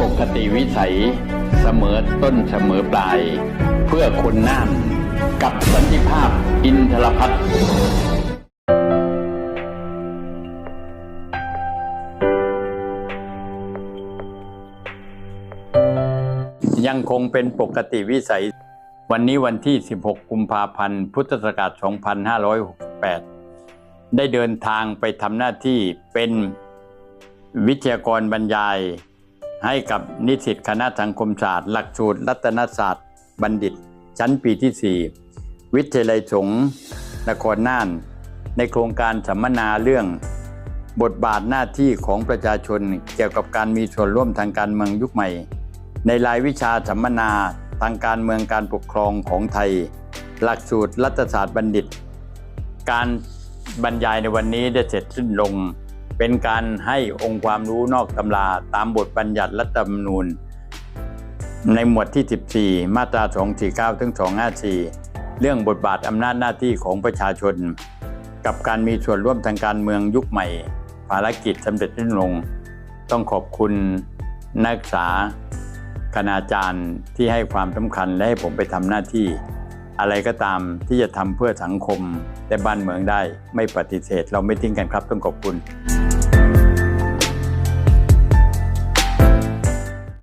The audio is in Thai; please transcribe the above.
ปกติวิสัย เสมอต้นเสมอปลาย เพื่อคนน่านกับสันติภาพอินทรพัฒน์ยังคงเป็นปกติวิสัย วันนี้วันที่ 16 กุมภาพันธ์ พุทธศักราช 2568 ได้เดินทางไปทำหน้าที่เป็นวิทยากรบรรยาย ให้กับนิสิตคณะสังคมศาสตร์ หลักสูตรรัตนศาสตร์ บัณฑิต ชั้นปีที่ 4 วิทยาลัยสงฆ์นครน่าน ในโครงการสัมมนาเรื่อง บทบาทหน้าที่ของประชาชนเกี่ยวกับการมีส่วนร่วมทางการเมืองยุคใหม่ ในรายวิชาสัมมนาทางการเมืองการปกครองของไทย หลักสูตรรัฐศาสตร์บัณฑิต การบรรยายในวันนี้ได้เสร็จสิ้นลง เป็นการให้องค์ความรู้นอกตำราตามบทบัญญัติรัฐธรรมนูญ ในหมวดที่ 14 มาตรา 249 ถึง 254 เรื่องบทบาทอำนาจหน้าที่ของประชาชน กับการมีส่วนร่วมทางการเมืองยุคใหม่ ภารกิจสำเร็จสิ้นลง ต้องขอบคุณนักศึกษาคณาจารย์ที่ให้ความสำคัญและให้ผมไปทำหน้าที่ อะไรก็ตามที่จะทำเพื่อสังคมและบ้านเมืองได้ไม่ปฏิเสธ เราไม่ทิ้งกันครับต้องขอบคุณ